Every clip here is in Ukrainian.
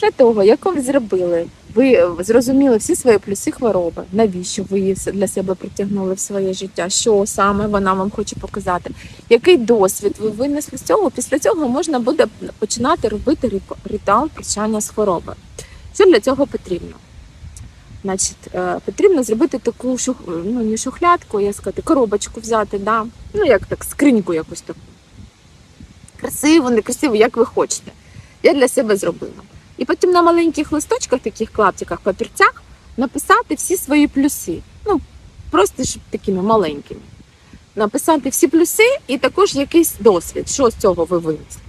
після того, як ви зробили, ви е, зрозуміли всі свої плюси хвороби, навіщо ви її для себе притягнули в своє життя, що саме вона вам хоче показати, який досвід ви винесли з цього. Після цього можна буде починати робити ритуал прощання з хвороби. Що для цього потрібно? Значить, е, потрібно зробити таку шух, ну, не шухлядку, я сказати, коробочку взяти, да? ну як так, скриньку якусь таку. Красиво, некрасиво, як ви хочете. Я для себе зробила. І потім на маленьких листочках, таких клаптиках, папірцях, написати всі свої плюси. Ну, просто щоб такими маленькими. Написати всі плюси і також якийсь досвід, що з цього ви винесли.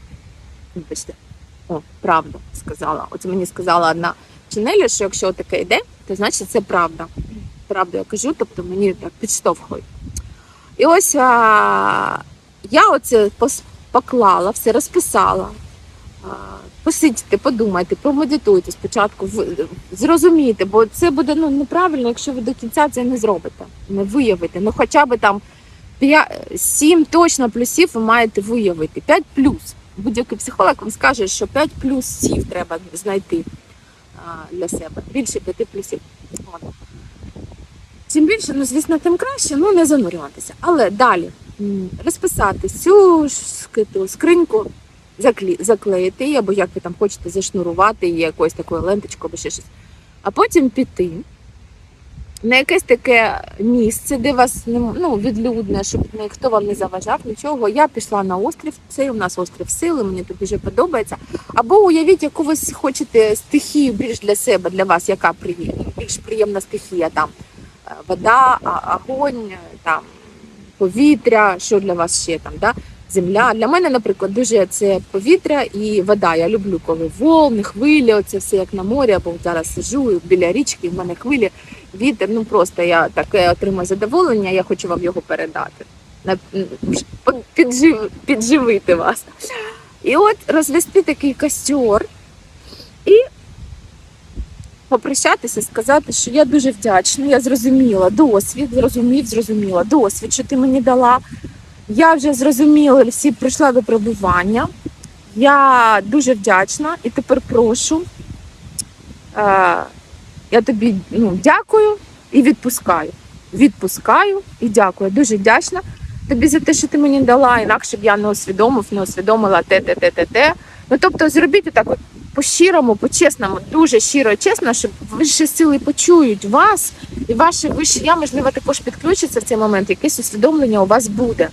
Вибачте. О, правда, сказала. От мені сказала одна вчинеля, що якщо таке йде, то значить це правда. Правду я кажу, тобто мені так підштовхують. І ось а, я оце поклала, все розписала. Посидьте, подумайте, промедитуйте спочатку, зрозумійте, бо це буде ну, неправильно, якщо ви до кінця це не зробите, не виявите. Ну хоча б там 7 точно плюсів ви маєте виявити. 5 плюс. Будь-який психолог вам скаже, що 5 плюсів треба знайти для себе. Більше 5 плюсів. Чим більше, ну звісно, тим краще, ну не занурюватися. Але далі розписати всю ж скиту скриньку, заклеїти або як ви там хочете зашнурувати її якоюсь такою ленточкою або ще щось. А потім піти на якесь таке місце, де вас ну, відлюдне, щоб ніхто вам не заважав, нічого. Я пішла на острів, цей у нас острів сили, мені тут дуже подобається. Або уявіть, яку ви хочете стихію більш для себе, для вас, яка приємна, більш приємна стихія там е, вода, огонь, там повітря, що для вас ще там, да? Земля. Для мене, наприклад, дуже це повітря і вода. Я люблю, коли волни, хвилі, оце все як на морі, або зараз сижу біля річки, в мене хвилі, вітер. Ну просто я таке отримую задоволення, я хочу вам його передати. Піджив, підживити вас. І от розвести такий костер і попрощатися, сказати, що я дуже вдячна, я зрозуміла досвід, зрозумів, зрозуміла досвід, що ти мені дала. Я вже зрозуміла всі пройшла випробування. Я дуже вдячна і тепер прошу. Е, я тобі ну, дякую і відпускаю. Відпускаю і дякую. Дуже вдячна тобі за те, що ти мені дала, інакше б я не усвідомив, не усвідомила те, те, те, те, те. Ну тобто зробіть так от по-щирому, по-чесному, дуже щиро, чесно, щоб вищі сили почують вас, і ваше вище я, можливо, також підключиться в цей момент, якесь усвідомлення у вас буде.